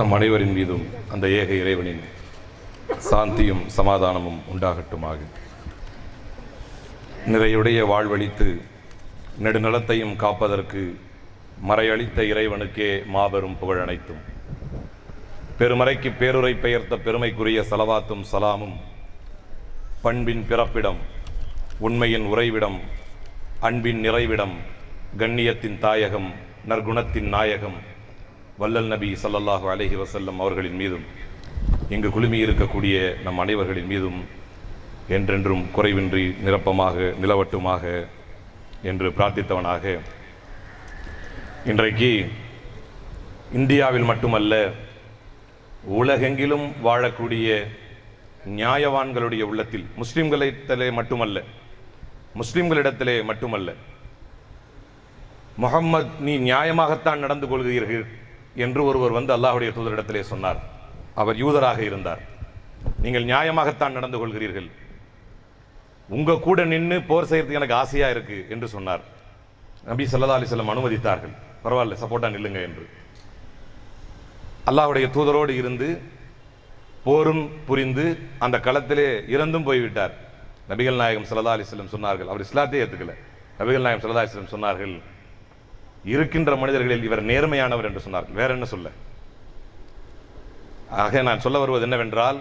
நம் அனைவரின் மீதும் அந்த ஏக இறைவனின் சாந்தியும் சமாதானமும் உண்டாகட்டுமாக. நிறையுடைய வாழ்வழித்து நெடுநலத்தையும் காப்பதற்கு மறையளித்த இறைவனுக்கே மாபெரும் புகழ் அனைத்தும். பெருமறைக்கு பேருரை பெயர்த்த பெருமைக்குரிய சலவாத்தும் சலாமும் பண்பின் பிறப்பிடம் உண்மையின் உறைவிடம் அன்பின் நிறைவிடம் கண்ணியத்தின் தாயகம் நற்குணத்தின் நாயகம் வல்லல் நபி ஸல்லல்லாஹு அலஹி வசல்லம் அவர்களின் மீதும் இங்கு குழுமி இருக்கக்கூடிய நம் அனைவர்களின் மீதும் என்றென்றும் குறைவின்றி நிரப்பமாக நிலவட்டுமாக என்று பிரார்த்தித்தவனாக இன்றைக்கு இந்தியாவில் மட்டுமல்ல உலகெங்கிலும் வாழக்கூடிய நியாயவான்களுடைய உள்ளத்தில் முஸ்லிம்களிடத்திலே மட்டுமல்ல முஸ்லிம்களிடத்திலே மட்டுமல்ல முகம்மது நீ நியாயமாகத்தான் நடந்து கொள்கிறீர்கள் என்று ஒருவர் வந்து அல்லாஹுடைய தூதரிடத்திலே சொன்னார். அவர் யூதராக இருந்தார். நீங்கள் நியாயமாகத்தான் நடந்து கொள்கிறீர்கள். உங்க கூட நின்று போர் செய்யறதுக்கு எனக்கு ஆசையா இருக்கு என்று சொன்னார். நபி சல்லா அலைஹி அனுமதித்தார்கள். பரவாயில்ல சப்போர்ட்டா நில்லுங்க என்று. அல்லாஹ்வுடைய தூதரோடு இருந்து போரும் புரிந்து அந்த களத்திலே இறந்தும் போய்விட்டார். நபிகள் நாயகம் சல்லா அலிஸ்லம் சொன்னார்கள். அவர் இஸ்லாத்தை ஏற்றுக்கல நபிகள் நாயகம் சல்லா அலிஸ்லம் சொன்னார்கள் இருக்கின்ற மனிதர்களில் இவர் நேர்மையானவர் என்று சொன்னார்கள் வேற என்ன சொல்ல? ஆக நான் சொல்ல வருவது என்னவென்றால்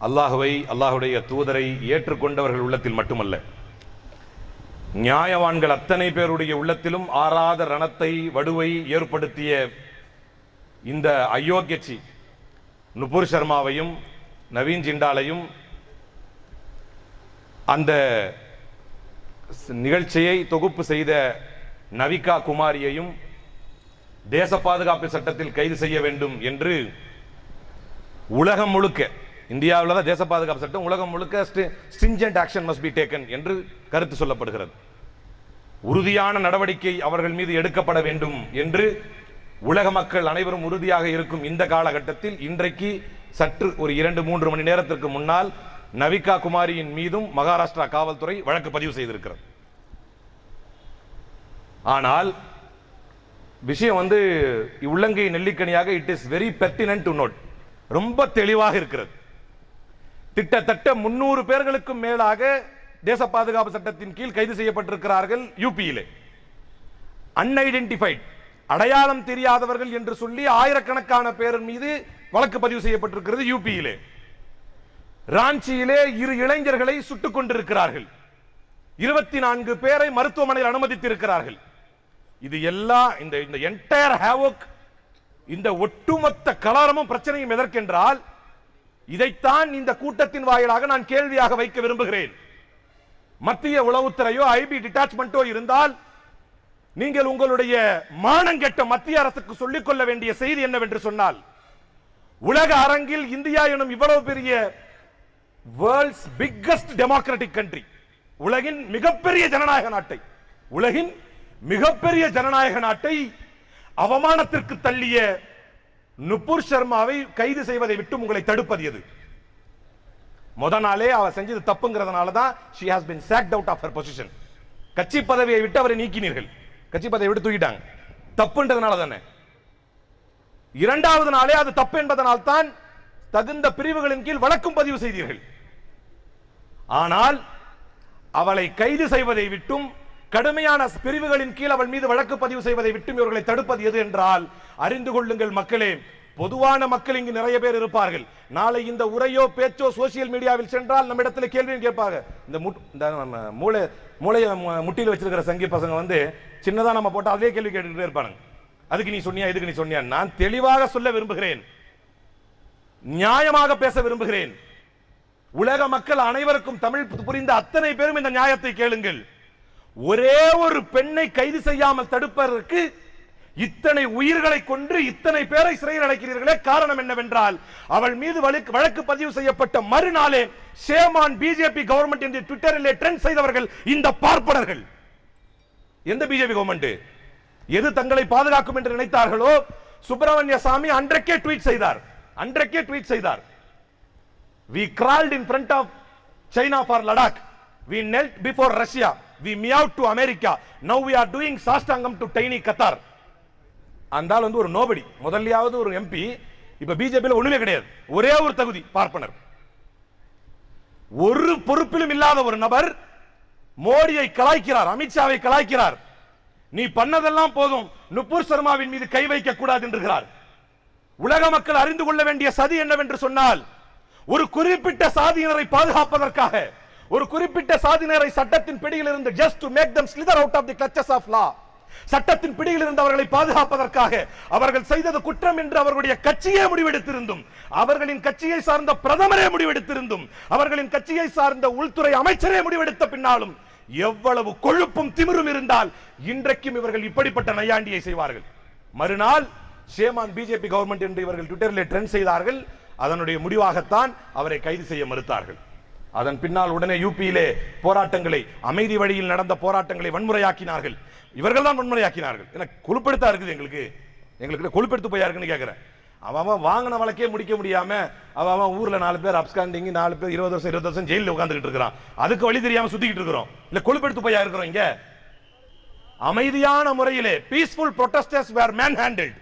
அல்லாஹுவை அல்லாஹுடைய தூதரை ஏற்றுக்கொண்டவர்கள் உள்ளத்தில் மட்டுமல்ல நியாயவான்கள் அத்தனை பேருடைய உள்ளத்திலும் ஆறாத ரணத்தை வடுவை ஏற்படுத்திய இந்த அயோக்கியச்சி நுபுர் சர்மாவையும் நவீன் ஜிண்டாலையும் அந்த நிகழ்ச்சியை தொகுப்பு செய்த நவிகா குமாரியையும் தேச பாதுகாப்பு சட்டத்தில் கைது செய்ய வேண்டும் என்று உலகம் முழுக்க இந்தியாவில் தான் தேச பாதுகாப்பு சட்டம் உலகம் முழுக்க stringent action must be taken என்று கருத்து சொல்லப்படுகிறது. உறுதியான நடவடிக்கை அவர்கள் மீது எடுக்கப்பட வேண்டும் என்று உலக மக்கள் அனைவரும் உறுதியாக இருக்கும் இந்த காலகட்டத்தில் இன்றைக்கு சற்று ஒரு இரண்டு மூன்று மணி நேரத்திற்கு முன்னால் நவிகா குமாரியின் மீதும் மகாராஷ்டிரா காவல்துறை வழக்கு பதிவு செய்திருக்கிறது. ஆனால் விஷயம் வந்து உள்ளங்கை நெல்லிக்கனியாக it is very pertinent to note ரொம்ப தெளிவாக இருக்கிறது. கிட்டத்தட்ட முன்னூறு பேர்களுக்கும் மேலாக தேச பாதுகாப்பு சட்டத்தின் கீழ் கைது செய்யப்பட்டிருக்கிறார்கள் யூபியிலே அன்ஐடென்டிஃபைட் அடையாளம் தெரியாதவர்கள் என்று சொல்லி ஆயிரக்கணக்கான பேர் மீது வழக்கு பதிவு செய்யப்பட்டிருக்கிறது யூபியிலே ராஞ்சியிலே இரு இளைஞர்களை சுட்டுக் கொண்டிருக்கிறார்கள். இருபத்தி நான்கு பேரை மருத்துவமனையில் அனுமதித்திருக்கிறார்கள். இது எல்லாம் இந்த இந்த என்டையர் ஹேவோக் இந்த ஒட்டுமொத்த கலரமும் பிரச்சனையும் எதற்கென்றால் இதைத்தான் இந்த கூட்டத்தின் வாயிலாக நான் கேள்வியாக வைக்க விரும்புகிறேன். மத்திய உளவுத்துறையோ ஐபி டிட்டாச்மெண்ட்டோ இருந்தால் நீங்கள் உங்களுடைய மானங்கெட்ட மத்திய அரசுக்கு சொல்லிக் கொள்ள வேண்டிய செய்தி என்னவென்று சொன்னால் உலக அரங்கில் இந்தியா எனும் இவ்வளவு பெரிய வேர்ல்ட்ஸ் பிக்கஸ்ட் டெமோக்ராட்டிக் கண்ட்ரி உலகின் மிகப்பெரிய ஜனநாயக நாட்டை உலகின் மிகப்பெரிய ஜனநாயக நாட்டை அவமானத்திற்கு தள்ளிய நுபுர் சர்மாவை கைது செய்வதை விட்டு உங்களை தடுப்பது எது? முத நாளே அவர் செஞ்சது தப்புங்கிறதுனால தான் she has been sacked out of her position கட்சி பதவியை விட்டு அவரை நீக்கினீர்கள். கட்சி பதவியை விட்டு தூக்கிட்டாங்க. தப்புன்றதுனால தானே. இரண்டாவது நாளே அது தப்பு என்பதனால் தான் தகுந்த பிரிவுகளின் கீழ் வழக்கும் பதிவு செய்தீர்கள். ஆனால் அவளை கைது செய்வதை விட்டும் கடுமையான பிரிவுகளின் கீழ் அவள் மீது வழக்கு பதிவு செய்வதை விட்டும் இவர்களை தடுப்பது எது என்றால் அறிந்து கொள்ளுங்கள் மக்களே பொதுவான மக்கள் இங்கு நிறைய பேர் இருப்பார்கள். நாளை இந்த உரையோ பேச்சோ சோசியல் மீடியாவில் சென்றால் நம்ம இடத்துல கேள்வியும் கேட்பாங்க. இந்த இந்த நம்ம மூளை மூளையை முட்டியில் வச்சிருக்கிற சங்கி பசங்க வந்து சின்னதா நம்ம போட்டால் அதே கேள்வி கேட்டுக்கிட்டே இருப்பாங்க அதுக்கு நீ சொன்னியா இதுக்கு நீ சொன்னியா? நான் தெளிவாக சொல்ல விரும்புகிறேன். நியாயமாக பேச விரும்புகிறேன். உலக மக்கள் அனைவருக்கும் தமிழ் புரிந்த அத்தனை பேரும் இந்த நியாயத்தை கேளுங்கள். ஒரே ஒரு பெண்ணை கைது செய்யாமல் தடுப்பதற்கு இத்தனை உயிர்களை கொன்று இத்தனை பேரை சிறையில் அடைக்கிறீர்களே காரணம் என்னவென்றால் அவள் மீது வழக்கு வழக்கு பதிவு செய்யப்பட்ட மறுநாளே ஷேமான் பிஜேபி கவர்மெண்ட் என்று ட்விட்டரிலே ட்ரெண்ட் செய்தவர்கள் இந்த பார்ப்பனர்கள். எந்த பிஜேபி கவர்மெண்ட்? எது தங்களை பாதுகாக்கும் என்று நினைத்தார்களோ சுப்பிரமணிய சாமி அன்றைக்கே ட்வீட் செய்தார். அன்றைக்கே ட்வீட் செய்தார். We crawled in front of China for Ladakh we knelt before Russia We meowed to America. Now we are doing Sastangam to tiny Qatar. அந்த ஆள் வந்து ஒரு நோபடி முதல்லையாவது ஒரு எம்பி இப்ப பிஜேபியில் ஒண்ணுமே கிடையாது. ஒரே ஒரு தகுதி பார்ப்பனர். ஒரு பொறுப்பிலும் இல்லாத ஒரு நபர் மோடியை கலாய்க்கிறார் அமித்ஷாவை கலாய்க்கிறார். நீ பண்ணதெல்லாம் போதும். நுப்பூர் சர்மாவின் மீது கை வைக்க கூடாது என்கிறார் உலக மக்கள் அறிந்து கொள்ள வேண்டிய சதி என்னவென்று சொன்னால் ஒரு குறிப்பிட்ட சாதியினரை பாதுகாப்பதற்காக ஒரு குறிப்பிட்ட சாதியினரை சட்டத்தின் பிடியில் இருந்து just to make them slither out of the clutches of law சட்டத்தின் பிடியில் இருந்து அவர்களை பாதுகாப்பதற்காக அவர்கள் செய்தது குற்றம் என்று அவர்களுடைய கட்சியே முடிவெடுத்திருந்தும் அவர்களின் கட்சியை சார்ந்த பிரதமரே முடிவெடுத்திருந்தும் அவர்களின் கட்சியை சார்ந்த உள்துறை அமைச்சரே முடிவெடுத்த பின்னாலும் எவ்வளவு கொழுப்பும் திமிரும் இருந்தால் இன்றைக்கும் இவர்கள் இப்படிப்பட்ட நையாண்டியை செய்வார்கள். மறுநாள் ஷேமான் பிஜேபி கவர்மெண்ட் என்று இவர்கள் ட்விட்டரில் ட்ரெண்ட் செய்தார்கள். அதனுடைய முடிவாகத்தான் அவரை கைது செய்ய மறுத்தார்கள். அதன் பின்னால் உடனே யூபியிலே போராட்டங்களை அமைதி வழியில் நடந்த போராட்டங்களை வன்முறையாக்கினார்கள். இவர்கள் தான் வன்முறையாக்கினார்கள். எனக்கு கொழுப்பெடுத்தா இருக்குது எங்களுக்கு? எங்களுக்கு கொழுப்பெடுத்து போயா இருக்குன்னு அவன் அவன் வாங்கின வழக்கே முடிக்க முடியாம அவன் ஊர்ல நாலு பேர் அப்ஸ்காண்டிங் நாலு பேர் இருபது வருஷம் இருபது வருஷம் ஜெயிலில் உட்காந்துக்கிட்டு இருக்கிறான். அதுக்கு வழி தெரியாம சுத்திக்கிட்டு இருக்கிறோம். இல்ல கொழுப்பெடுத்து போயா இருக்கிறோம் இங்க? அமைதியான முறையிலே peaceful protesters were man manhandled.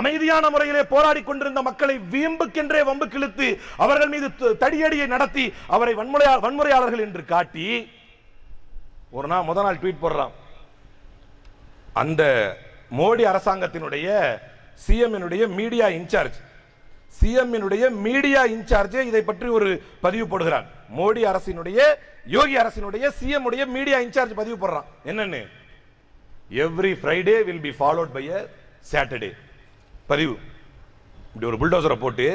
அமைதியான முறையிலே போராடி கொண்டிருந்த மக்களை வீம்புக்கென்றே வம்பு கிழித்து அவர்கள் மீது தடியடியை நடத்தி அவரை வன்முறையா வன்முறையாளர்கள் என்று காட்டி ஒரு நாள் முத நாள் ட்வீட் போடுறான். அந்த மோடி அரசாங்கத்தினுடைய சிஎம்னுடைய மீடியா இன்சார்ஜ் சிஎம்னுடைய மீடியா இன்சார்ஜே இதை பற்றி ஒரு பதிவு போடுகிறார் மோடி அரசினுடைய யோகி அரசினுடைய சிஎம் உடைய மீடியா இன்சார்ஜ் பதிவு போடுறான். என்னன்னு? Every Friday will be followed by a Saturday பதிவு இப்படி ஒரு புல்டோசரை போட்டு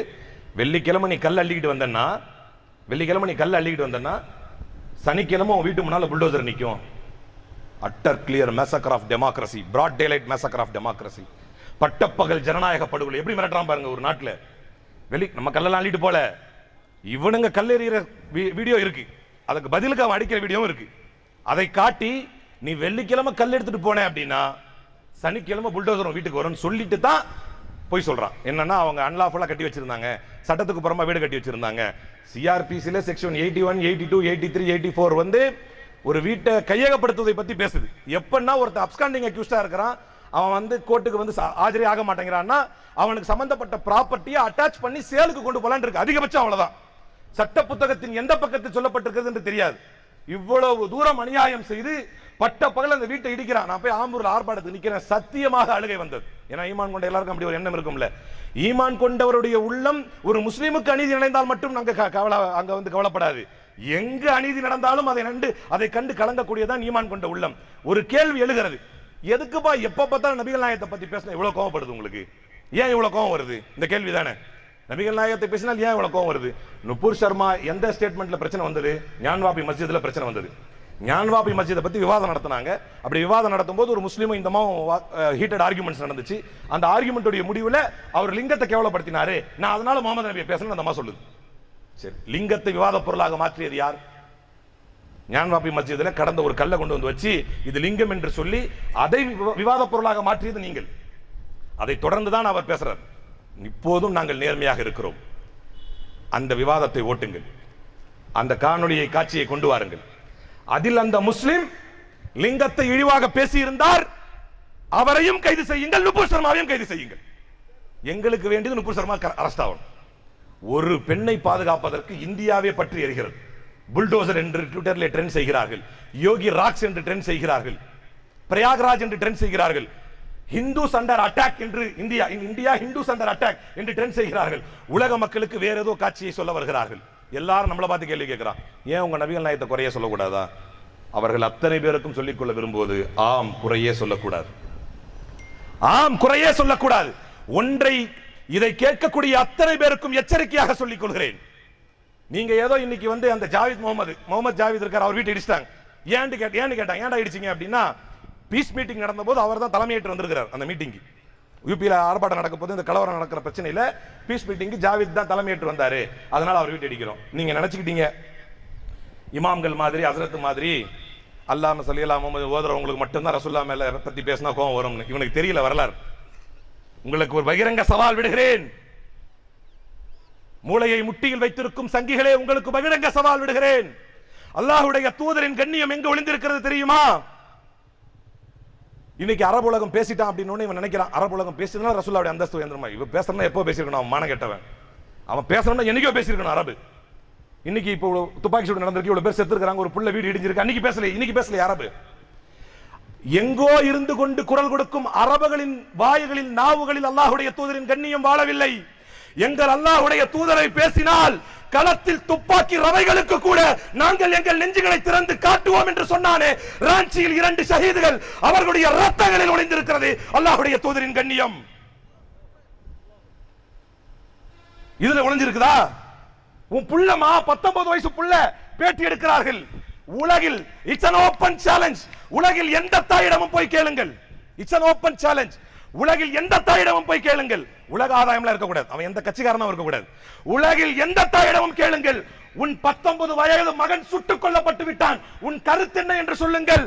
வெள்ளிக்கிழமை நீ கல் அள்ளிக்கிட்டு வந்தேன்னா வெள்ளிக்கிழமை நீ கல் அள்ளிக்கிட்டு வந்தேன்னா சனிக்கிழமை உன் வீட்டு முன்னால் புல்டோசர் நிற்கும் utter clear massacre of democracy broad daylight massacre of democracy பட்டப்பகல் ஜனநாயக படுகொலை எப்படி மிரட்டுறான் பாருங்க ஒரு நாட்டில். வெளி நம்ம கல்லெல்லாம் அள்ளிட்டு போல. இவனுங்க கல்லெறிகிற வீடியோ இருக்கு. அதுக்கு பதிலுக்கு அவன் அடிக்கிற வீடியோவும் இருக்கு. அதை காட்டி நீ வெள்ளிக்கிழமை கல் எடுத்துட்டு போனேன் அப்படின்னா சனிக்கிழமை புல்டோசர் உன் வீட்டுக்கு வரும்னு சொல்லிட்டு தான் போய் சொல்றான். என்னன்னா அவங்க அன்லாஃபுல்லா கட்டி வச்சிருந்தாங்க. சட்டத்துக்கு புறமா வீடு கட்டி வச்சிருந்தாங்க. சிஆர்பிசில section eighty one eighty two eighty three eighty four வந்து ஒரு வீட்டை கையகப்படுத்துவதை பத்தி பேசுது. எப்பன்னா ஒருத்தர் அப்ஸ்காண்டிங் அக்யூஸ்டா இருக்கிறான். அவன் வந்து கோர்ட்டுக்கு வந்து சா- ஆக மாட்டேங்கிறான்னா அவனுக்கு சம்பந்தப்பட்ட ப்ராப்பர்ட்டியை அட்டாச் பண்ணி சேலுக்கு கொண்டு போகலான் இருக்கு. அதிகபட்சம் அவ்வளவுதான். சட்ட புத்தகத்தின் எந்த பக்கத்தில் சொல்லப்பட்டிருக்கிறது என்று தெரியாது. இவ்வளவு தூரம் அநியாயம் செய்து பட்ட பகல் அந்த வீட்டை இடிக்கிறான். நான் போய் ஆம்பூர்ல ஆர்ப்பாட்டத்துக்கு நிக்கிறேன். சத்தியமாக அழுகை வந்தது. ஏன்னா ஈமான் கொண்ட எல்லாருக்கும் அப்படி ஒரு எண்ணம் இருக்கும்ல. ஈமான் கொண்டவருடைய உள்ளம் ஒரு முஸ்லீமுக்கு அநீதி நடந்தால் மட்டும் நாங்க க- கவலை அங்க வந்து கவலைப்படாது. எங்க அநீதி நடந்தாலும் அதை நண்டு அதை கண்டு கலங்கக்கூடியதான் ஈமான் கொண்ட உள்ளம். ஒரு கேள்வி எழுகிறது. எதுக்குப்பா எப்ப பார்த்தாலும் நபிகள் நாயகத்தை பத்தி பேசினா இவ்வளவு கோவப்படுது உங்களுக்கு? ஏன் இவ்வளவு கோவம் வருது? இந்த கேள்வி தானே. நபிகள் நாயகத்தை பேசினால் ஏன் இவ்வளவு கோவம் வருது? நுப்பூர் சர்மா எந்த ஸ்டேட்மெண்ட்ல பிரச்சனை வந்தது? ஞான்வாபி மஸ்ஜித்ல பிரச்சனை வந்தது. ஞான்வாபி மஸ்ஜிதை பற்றி விவாதம் நடத்தினாங்க. அப்படி விவாதம் நடத்தும் போது ஒரு முஸ்லீமும் இந்த ஹீட்டட் ஆர்குமெண்ட்ஸ் நடந்துச்சு. அந்த ஆர்குமெண்ட்டுடைய முடிவில் அவர் லிங்கத்தை கேவலப்படுத்தினாரு. நான் அதனால முகமது நபியை பேசணும் அந்த அம்மா சொல்லுது. சரி லிங்கத்தை விவாத பொருளாக மாற்றியது யார்? ஞான்வாபி மஸ்ஜிதில் கடந்த ஒரு கல்லை கொண்டு வந்து வச்சு இது லிங்கம் என்று சொல்லி அதை விவா- விவாத பொருளாக மாற்றியது நீங்கள். அதை தொடர்ந்து தான் அவர் பேசுறார். இப்போதும் நாங்கள் நேர்மையாக இருக்கிறோம். அந்த விவாதத்தை ஓட்டுங்கள். அந்த காணொளியை காட்சியை கொண்டு வாருங்கள். அதில் அந்த முஸ்லிம் லிங்கத்தை இழிவாக பேசியிருந்தார். அவரையும் கைது செய்யுங்கள். நுபுர் சர்மாவையும் கைது செய்யுங்கள். எங்களுக்கு வேண்டியது நுபுர் சர்மா அரஸ்ட் ஆகணும். ஒரு பெண்ணை பாதுகாப்பதற்கு இந்தியாவே பற்றி எறிகிறது புல்டோசர் என்று ட்விட்டரில் ட்ரெண்ட் செய்கிறார்கள். யோகி ராக்ஸ் என்று ட்ரெண்ட் செய்கிறார்கள். பிரயாக்ராஜ் என்று ட்ரெண்ட் செய்கிறார்கள். ஹிந்து சண்டர் அட்டாக் என்று India India Hindus under attack என்று ட்ரெண்ட் செய்கிறார்கள். உலக மக்களுக்கு வேற ஏதோ காட்சியை சொல்ல வருகிறார்கள். எல்லாரும் நம்மளை பார்த்து கேள்வி கேட்கிறான் ஏன் உங்க நபிகள் நாயத்தை குறைய சொல்லக்கூடாதா? அவர்கள் அத்தனை பேருக்கும் சொல்லிக்கொள்ள விரும்புவது ஆம் குறையே சொல்லக்கூடாது. ஆம் குறையே சொல்லக்கூடாது. ஒன்றை இதை கேட்கக்கூடிய அத்தனை பேருக்கும் எச்சரிக்கையாக சொல்லிக் கொள்கிறேன் நீங்க ஏதோ இன்னைக்கு வந்து அந்த ஜாவித் முகமது முகமது ஜாவித் இருக்கார் அவர் வீட்டை இடிச்சிட்டாங்க. ஏன்னு கேட்டேன் ஏன்னு கேட்டாங்க ஏன்டா இடிச்சீங்க? அப்படின்னா பீஸ் மீட்டிங் நடந்தபோது அவர் தான் தலைமையேற்று வந்திருக்கிறார் அந்த மீட்டிங்கு யூபியில் ஆர்ப்பாட்டம் நடக்க போது இந்த கலவரம் நடக்கிற பிரச்சனையில் பீஸ் மீட்டிங்கு ஜாவித் தான் தலைமையேற்று வந்தாரு. அதனால அவர் வீட்டு அடிக்கிறோம் நீங்க நினைச்சுக்கிட்டீங்க? இமாம்கள் மாதிரி ஹசரத் மாதிரி அல்லாம சலியல்லா முகமது ஓதுறவங்களுக்கு மட்டும்தான் ரசுல்லா மேல பத்தி பேசினா கோவம் வரும்னு. இவனுக்கு தெரியல வரலாறு. உங்களுக்கு ஒரு பகிரங்க சவால் விடுகிறேன். மூளையை முட்டியில் வைத்திருக்கும் சங்கிகளே உங்களுக்கு பகிரங்க சவால் விடுகிறேன். அல்லாஹுடைய தூதரின் கண்ணியம் எங்கு ஒளிந்திருக்கிறது தெரியுமா? இன்னைக்கு அரபு உலகம் பேசிட்டான் அப்படின்னு இவன் நினைக்கிறான் அரபு உலகம் பேசினா ரசூல்லாவுடைய அந்தஸ்து உயர்ந்துருமா? இவன் பேசுறா எப்போ பேசியிருக்கணும்? அவன் மான கெட்டவன். அவன் பேசணும்னா என்னைக்கோ பேசியிருக்கணும் அரபு. இன்னைக்கு இப்போ துப்பாக்கி சூடு நடந்திருக்கு இவ்வளவு பேர் செத்துருக்காங்க ஒரு புள்ள வீடு இடிஞ்சிருக்கு அன்னைக்கு பேசல இன்னைக்கு பேசல அரபு. எங்கோ இருந்து கொண்டு குரல் கொடுக்கும் அரபுகளின் வாயுகளில் நாவுகளில் அல்லாஹுடைய தூதரின் கண்ணியம் வாழவில்லை. எங்கள் அல்லாஹுடைய தூதரை பேசினால் களத்தில் துப்பாக்கி ரவைகளுக்கு கூட நாங்கள் எங்கள் நெஞ்சுகளை திறந்து காட்டுவோம் என்று சொன்னானே ராஞ்சியில் இரண்டு ஷஹீதுகள் அவர்களுடைய ரத்தங்களில் ஒளிந்திருக்கிறது அல்லாஹுடைய தூதரின் கண்ணியம். இதுல ஒளிஞ்சிருக்குதா உன் புள்ளமா பத்தொன்பது வயசு புள்ள பேட்டி எடுக்கிறார்கள். உலகில் இட்ஸ் அன் ஓபன் சேலஞ்ச் உலகில் எந்த தாயிடமும் போய் கேளுங்கள். இட்ஸ் அன் ஓபன் சேலஞ்ச் உலகில் எந்த தாயிடமும் போய் கேளுங்கள். உலக ஆதாயம்லாம் இருக்கக்கூடாது. அவன் எந்த கட்சிக்காரனும் இருக்கக்கூடாது. உலகில் எந்த தாயிடமும் கேளுங்கள். உன் பத்தொன்பது வயது மகன் சுட்டுக் கொல்லப்பட்டு விட்டான். உன் கருத்து என்ன என்று சொல்லுங்கள்.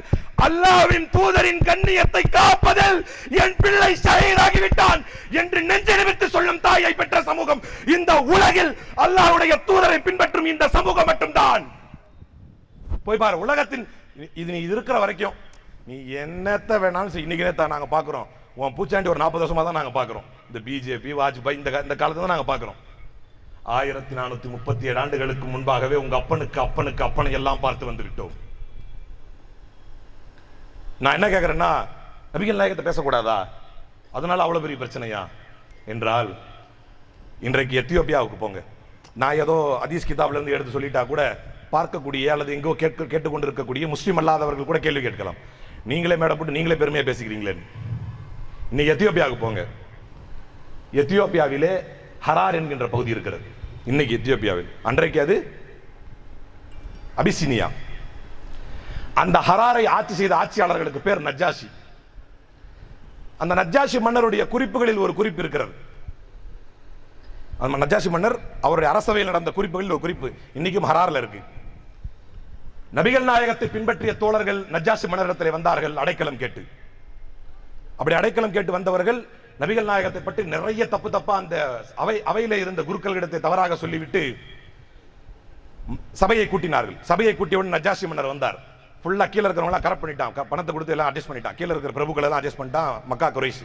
அல்லாவின் தூதரின் கண்ணியத்தை காப்பதில் என் பிள்ளை ஷஹீதாகி விட்டான் என்று நெஞ்செழுவித்து சொல்லும் தாயை பெற்ற சமூகம் இந்த உலகில் அல்லாஹ்வுடைய தூதரை பின்பற்றும் இந்த சமூகம் மட்டும்தான். போய் பாரு உலகத்தின் இது நீ இருக்கிற வரைக்கும். நீ என்னத்த வேணாலும் இன்னைக்கு தான் நாங்க பாக்குறோம். உன் பூச்சாண்டி ஒரு நாற்பது வருஷமாக தான் நாங்கள் பார்க்குறோம். இந்த பிஜேபி வாஜ்பாய் இந்த கா- இந்த காலத்துல தான் நாங்கள் பார்க்குறோம். ஆயிரத்தி நானூற்றி முப்பத்தி ஏழு ஆண்டுகளுக்கு முன்பாகவே உங்கள் அப்பனுக்கு அப்பனுக்கு அப்பனை எல்லாம் பார்த்து வந்துவிட்டோம் நான் என்ன கேட்குறேன்னா நபிகள் நாயகத்தை பேசக்கூடாதா? அதனால் அவ்வளோ பெரிய பிரச்சனையா? என்றால் இன்றைக்கு எத்தியோப்பியாவுக்கு போங்க. நான் ஏதோ அதீஸ் கிதாப்லேருந்து எடுத்து சொல்லிட்டா கூட பார்க்கக்கூடிய அல்லது எங்கோ கேட்க கேட்டுக்கொண்டிருக்கக்கூடிய முஸ்லீம் அல்லாதவர்கள் கூட கேள்வி கேட்கலாம். நீங்களே மேடம் போட்டு நீங்களே பெருமையாக பேசிக்கிறீங்களே இன்னைக்கு எத்தியோப்பியாவுக்கு போங்க. எத்தியோப்பியாவிலே ஹரார் என்கின்ற பகுதி இருக்கிறது. இன்னைக்கு எத்தியோப்பியாவில். அன்றைக்கு அது அபிசினியா. அந்த ஹராரை ஆட்சி செய்த ஆட்சியாளர்களுக்கு பேர் நஜ்ஜாஷி. அந்த நஜ்ஜாஷி மன்னருடைய குறிப்புகளில் ஒரு குறிப்பு இருக்கிறது. அந்த மன்னர் அவருடைய அரசவையில் நடந்த குறிப்புகளில் ஒரு குறிப்பு இன்னைக்கும் ஹரார்ல இருக்கு. நபிகள் நாயகத்தை பின்பற்றிய தோழர்கள் நஜ்ஜாஷி மன்னரிடத்தில் வந்தார்கள் அடைக்கலம் கேட்டு. அப்படி அடைக்கலம் கேட்டு வந்தவர்கள் நபிகள் நாயகத்தை பற்றி நிறைய தப்பு தப்பா அந்த அவை அவையில இருந்த குருக்களிடத்தை தவறாக சொல்லிவிட்டு சபையை கூட்டினார்கள். சபையை கூட்டியவுடன் நஜ்ஜாஷி மன்னர் வந்தார். ஃபுல்லா கீழ இருக்கிறவங்களாம் கரெக்ட் பண்ணிட்டான் பணத்தை கொடுத்து எல்லாம் அட்ஜஸ்ட் பண்ணிட்டான் கீழே இருக்கிற பிரபுக்கள் எல்லாம் அட்ஜஸ்ட் பண்ணிட்டான் மக்கா குறைசி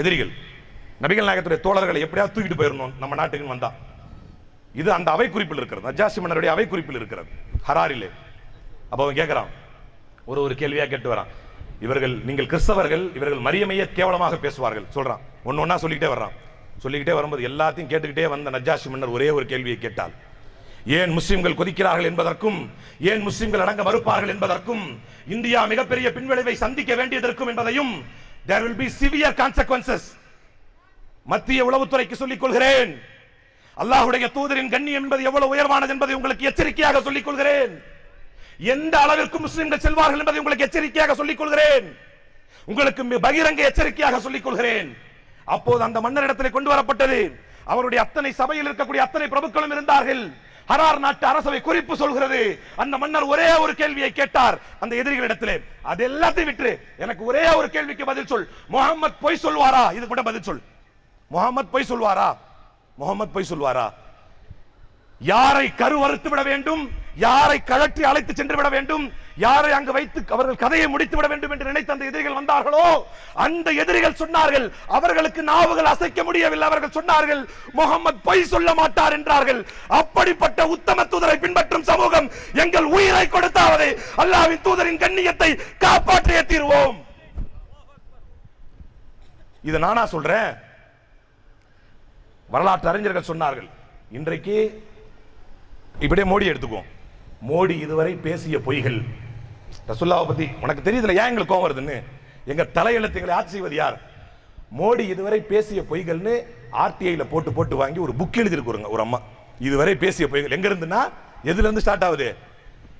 எதிரிகள். நபிகள் நாயகத்துடைய தோழர்களை எப்படியாவது தூக்கிட்டு போயிடணும் நம்ம நாட்டுக்குன்னு வந்தா. இது அந்த அவை குறிப்பில் இருக்கிறது. நஜாசி மன்னருடைய அவை குறிப்பில் இருக்கிறது. ஹராரிலே. அப்போ அவன் கேட்கிறான் ஒரு ஒரு கேள்வியா கேட்டு வரான். இவர்கள் நீங்கள் கிறிஸ்தவர்கள் இவர்கள் மரியமையை கேவலமாக பேசுவார்கள். சொல்றான். ஒன்னு ஒன்றா சொல்லிக்கிட்டே வர்றான். சொல்லிக்கிட்டே வரும்போது எல்லாத்தையும் கேட்டுக்கிட்டே வந்த நஜாஷி மன்னர் ஒரே ஒரு கேள்வியை கேட்டால். ஏன் முஸ்லிம்கள் கொதிக்கிறார்கள் என்பதற்கும் ஏன் முஸ்லிம்கள் அடங்க மறுப்பார்கள் என்பதற்கும் இந்தியா மிகப்பெரிய பின்விளைவை சந்திக்க வேண்டியதற்கும் என்பதையும் there will be severe consequences. மத்திய உளவுத்துறைக்கு சொல்லிக் கொள்கிறேன். அல்லாஹ்வுடைய தூதரின் கண்ணியம் என்பது எவ்வளவு உயர்வானது என்பதை உங்களுக்கு எச்சரிக்கையாக சொல்லிக் கொள்கிறேன். எந்த அளவிற்கு முஸ்லிம்கள் செல்வார்கள் என்பதை உங்களுக்கு எச்சரிக்கையாக சொல்லிக் கொள்கிறேன். உங்களுக்கு பகிரங்க எச்சரிக்கையாக சொல்லிக் கொள்கிறேன். அப்போது அந்த மன்னரிடத்தில் கொண்டு வரப்பட்டது. அவருடைய அத்தனை சபையில் இருக்கக்கூடிய அத்தனை பிரபுக்களும் இருந்தார்கள். ஹரார் நாட்டு அரசவை குறிப்பு சொல்கிறது. அந்த மன்னர் ஒரே ஒரு கேள்வியை கேட்டார். அந்த எதிரிகளிடத்திலே அது எல்லாத்தையும் விட்டு எனக்கு ஒரே ஒரு கேள்விக்கு பதில் சொல். முகமது பொய் சொல்வாரா? இது கூட பதில் சொல். முகமது பொய் சொல்வாரா? முகமது பொய் சொல்வாரா? யாரை கருவறுத்து விட வேண்டும்? யாரை கழற்றி அழைத்து சென்று விட வேண்டும்? யாரை அங்கு வைத்து அவர்கள் கதையை முடித்து விட வேண்டும் என்று நினைத்த அந்த எதிரிகள் வந்தார்களோ? அந்த எதிரிகள் சொன்னார்கள் அவர்களுக்கு நாவுகள் அசைக்க முடியவில்லை. அவர்கள் சொன்னார்கள் முகமது பொய் சொல்ல மாட்டார் என்றார்கள். அப்படிப்பட்ட உத்தம தூதரை பின்பற்றும் சமூகம் எங்கள் உயிரை கொடுத்தாவது. அல்லாவின் தூதரின் கண்ணியத்தை காப்பாற்றிய தீர்வோம். இது நானா சொல்றேன்? வரலாற்று அறிஞர்கள் சொன்னார்கள் இன்றைக்கு இப்படியே மோடி எடுத்துக்குவோம். மோடி இதுவரை பேசிய பொய்கள். ரசுல்லாவை பத்தி உனக்கு தெரியுதுல ஏன் எங்களுக்கு கோவம் வருதுன்னு? எங்க தலையெழுத்து எங்களை ஆட்சி செய்வது யார்? மோடி இதுவரை பேசிய பொய்கள்னு ஆர்டிஐல போட்டு போட்டு வாங்கி ஒரு புக் எழுதியிருக்குறங்க ஒரு அம்மா. இதுவரை பேசிய பொய்கள். எங்க இருந்துன்னா எதுல இருந்து ஸ்டார்ட் ஆகுது?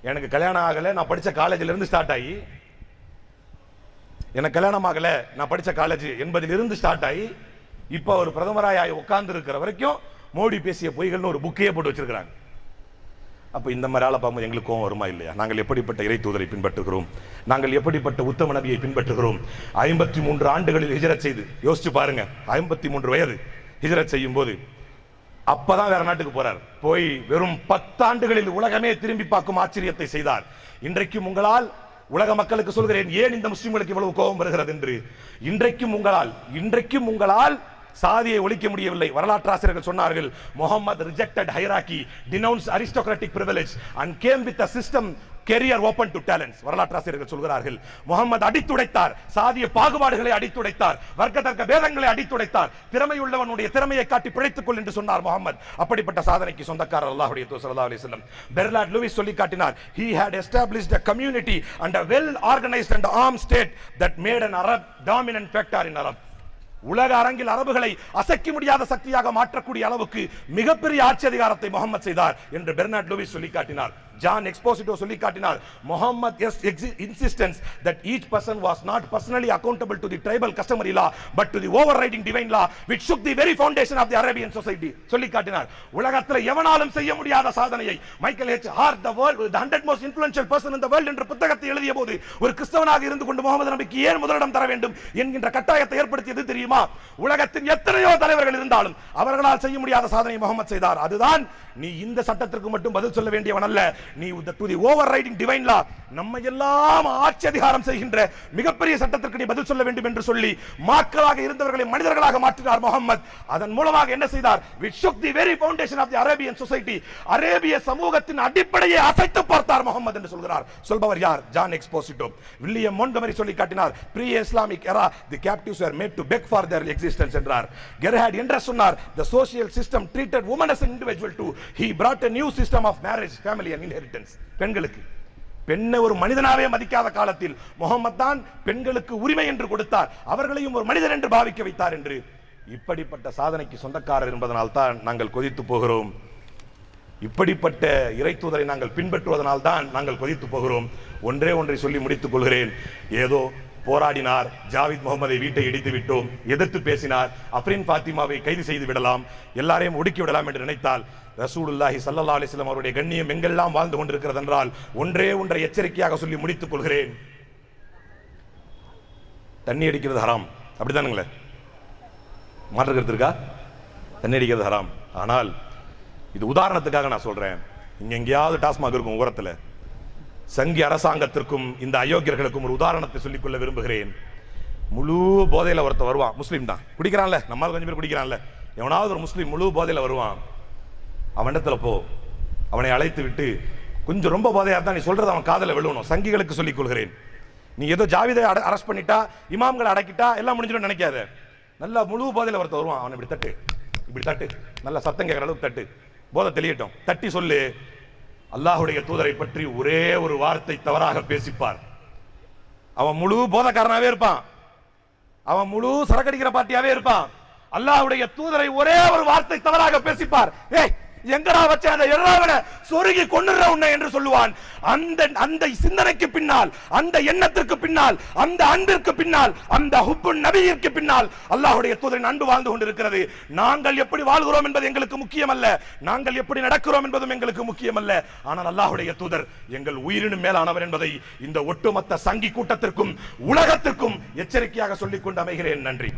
எனக்கு கல்யாணம் ஆகல நான் படிச்ச காலேஜ்ல இருந்து ஸ்டார்ட் ஆகி. எனக்கு கல்யாணம் ஆகல நான் படிச்ச காலேஜ் என்பதிலிருந்து ஸ்டார்ட் ஆகி இப்போ ஒரு பிரதமராய உட்கார்ந்து இருக்கிற வரைக்கும் மோடி பேசிய பொய்கள்னு ஒரு புக்கையே போட்டு வச்சிருக்கிறாங்க. அப்போ இந்த மாதிரி ஆளை பார்க்கும்போது எங்களுக்கு கோவம் வருமா இல்லையா? நாங்கள் எப்படிப்பட்ட இறை தூதரை பின்பற்றுகிறோம்? நாங்கள் எப்படிப்பட்ட உத்தம நபியை பின்பற்றுகிறோம்? ஐம்பத்தி மூன்று ஆண்டுகளில் ஹிஜரத் செய்து யோசிச்சு பாருங்க ஐம்பத்தி மூன்று வயது ஹிஜரத் செய்யும் போது அப்பதான் வேற நாட்டுக்கு போறார். போய் வெறும் பத்தாண்டுகளில் உலகமே திரும்பி பார்க்கும் ஆச்சரியத்தை செய்தார். இன்றைக்கும் உங்களால் உலக மக்களுக்கு சொல்கிறேன் ஏன் இந்த முஸ்லிம்களுக்கு இவ்வளவு கோபம் வருகிறது என்று? இன்றைக்கும் உங்களால் இன்றைக்கும் உங்களால் சாதியை ஒழிக்க முடியவில்லை. வரலாற்றாசிரியர்கள் சொன்னார்கள் Muhammad rejected hierarchy denounce aristocratic privilege and came with a system career open to talents வரலாற்றாசிரியர்கள் சொல்கிறார்கள் முகமது அடித்துடைத்தார் சாதிய பாகுபாடுகளை அடித்துடைத்தார் வர்க்க தர்க்க பேதங்களை அடித்துடைத்தார் திறமையுள்ளவனுடைய திறமையை காட்டி பிழைத்துக் கொள் என்று சொன்னார் முகமது அப்படிப்பட்ட சாதனைக்கு சொந்தக்காரர் அல்லாஹுடைய தூதர் அலி அலைஹி பெர்லாட் லூவிஸ் சொல்லி காட்டினார் he had established a community and a well organised and armed state that made an Arab dominant factor in Arab உலக அரங்கில் அரபுகளை அசைக்க முடியாத சக்தியாக மாற்றக்கூடிய அளவுக்கு மிகப்பெரிய ஆட்சி அதிகாரத்தை முகமது செய்தார் என்று பெர்னாட் லூவிஸ் சொல்லி காட்டினார் ஜான் எக்ஸ்போசிட்டோ சொல்லி காட்டினார் Muhammad's insistence that each person was not personally accountable to the tribal customary law but to the overriding divine law which shook the very foundation of the Arabian society சொல்லி காட்டினார் உலகத்தில் எவனாலும் செய்ய முடியாத சாதனையை Michael H Hart the world the hundred most influential person in the world என்ற புத்தகத்தை எழுதிய போது ஒரு கிறிஸ்தவனாக இருந்து கொண்டு முகமது நபிக்கு ஏன் முதலிடம் தர வேண்டும் என்கின்ற கட்டாயத்தை ஏற்படுத்தியது தெரியுமா? உலகத்தின் எத்தனையோ தலைவர்கள் இருந்தாலும் அவர்களால் செய்ய முடியாத சாதனை முகமது செய்தார். அதுதான் நீ இந்த சட்டத்திற்கு மட்டும் பதில் சொல்ல வேண்டியவன் அல்ல. நீ to the overriding divine law நம்ம எல்லாம் ஆட்சி அதிகாரம் செய்கின்ற மிகப்பெரிய சட்டத்திற்கு நீ பதில் சொல்ல வேண்டும் என்று சொல்லி மாக்களாக இருந்தவர்களை மனிதர்களாக மாற்றினார் முகமது அதன் மூலமாக என்ன செய்தார்? Which the very foundation of the Arabian society அரேபிய சமூகத்தின் அடிப்படையை அசைத்து பார்த்தார் முகமது என்று சொல்கிறார். சொல்பவர் யார்? ஜான் எக்ஸ்போசிட்டோ வில்லியம் மோன்கமரி சொல்லி காட்டினார். Pre Islamic era the captives are made to beg for their existence என்றார். கெர்ஹாட் என்ற சொன்னார் the social system treated women as an to he brought a new system of marriage family and inheritance பெண்களுக்கு. பெண்ணை ஒரு மனிதனாவே மதிக்காத காலத்தில் முகமது தான் பெண்களுக்கு உரிமை என்று கொடுத்தார். அவர்களையும் ஒரு மனிதன் என்று பாவிக்க வைத்தார் என்று இப்படிப்பட்ட சாதனைக்கு சொந்தக்காரர் என்பதனால் தான் நாங்கள் கொதித்து போகிறோம். இப்படிப்பட்ட இறைத்தூதரை நாங்கள் பின்பற்றுவதனால் தான் நாங்கள் கொதித்து போகிறோம். ஒன்றே ஒன்றை சொல்லி முடித்துக் கொள்கிறேன். ஏதோ போராடினார் ஜாவித் முகமதை வீட்டை இடித்து விட்டோம் எதிர்த்து பேசினார் அப்ரின் பாத்திமாவை கைது செய்து விடலாம் எல்லாரையும் ஒடுக்கி விடலாம் என்று நினைத்தால் ரசூலுல்லாஹி சல்லா அலிஸ்லாம் அவருடைய கண்ணியம் எங்கெல்லாம் வாழ்ந்து கொண்டிருக்கிறது என்றால் ஒன்றே ஒன்றை எச்சரிக்கையாக சொல்லி முடித்துக் கொள்கிறேன். தண்ணி அடிக்கிறது ஹராம். அப்படிதானுங்களே மாற்று கருத்து இருக்கா? தண்ணி அடிக்கிறது ஹராம். ஆனால் இது உதாரணத்துக்காக நான் சொல்றேன். இங்க எங்கேயாவது டாஸ்மாக் இருக்கும் உரத்தில் சங்கி அரசாங்கத்திற்கும் இந்த அயோக்கியர்களுக்கும் ஒரு உதாரணத்தை சொல்லிக்கொள்ள விரும்புகிறேன். முழு போதையில் ஒருத்தர் வருவான். முஸ்லீம் தான். குடிக்கிறான்ல. நம்மால் கொஞ்சம் பேர் குடிக்கிறான்ல. எவனாவது ஒரு முஸ்லீம் முழு போதையில் வருவான். அவனிடத்துல போ. அவனை அழைத்து விட்டு கொஞ்சம் ரொம்ப பாதையாக தான் நீ சொல்றது அவன் காதல விழுவணும். சங்கிகளுக்கு சொல்லிக் கொள்கிறேன். நீ ஏதோ ஜாவிதை அரெஸ்ட் பண்ணிட்டா இமாம்களை அடக்கிட்டா எல்லாம் முடிஞ்சிடும் நினைக்காத. நல்லா முழு பாதையில் ஒருத்தன் வருவான். அவன் இப்படி தட்டு. இப்படி தட்டு. நல்லா சத்தம் கேட்குற அளவுக்கு தட்டு. போதை தெளியட்டும். தட்டி சொல்லு. அல்லாஹுடைய தூதரை பற்றி ஒரே ஒரு வார்த்தை தவறாக பேசிப்பார். அவன் முழு போதக்காரனாவே இருப்பான். அவன் முழு சரக்கடிக்கிற பார்ட்டியாவே இருப்பான். அல்லாஹுடைய தூதரை ஒரே ஒரு வார்த்தை தவறாக பேசிப்பார். ஏய் எங்கடா வச்ச அந்த எறாவன சொருகி கொண்டுற உன்னை என்று சொல்லுவான். அந்த அந்த சிந்தனைக்கு பின்னால் அந்த எண்ணத்திற்கு பின்னால் அந்த அன்பிற்கு பின்னால் அந்த ஹுப்பு நபியிற்கு பின்னால் அல்லாஹுடைய தூதரின் அன்பு வாழ்ந்து கொண்டிருக்கிறது. நாங்கள் எப்படி வாழ்கிறோம் என்பது எங்களுக்கு முக்கியமல்ல. நாங்கள் எப்படி நடக்கிறோம் என்பதும் எங்களுக்கு முக்கியமல்ல. ஆனால் அல்லாஹுடைய தூதர் எங்கள் உயிரினும் மேலானவர் என்பதை இந்த ஒட்டுமொத்த சங்கி கூட்டத்திற்கும் உலகத்திற்கும் எச்சரிக்கையாக சொல்லிக் கொண்டு அமைகிறேன். நன்றி.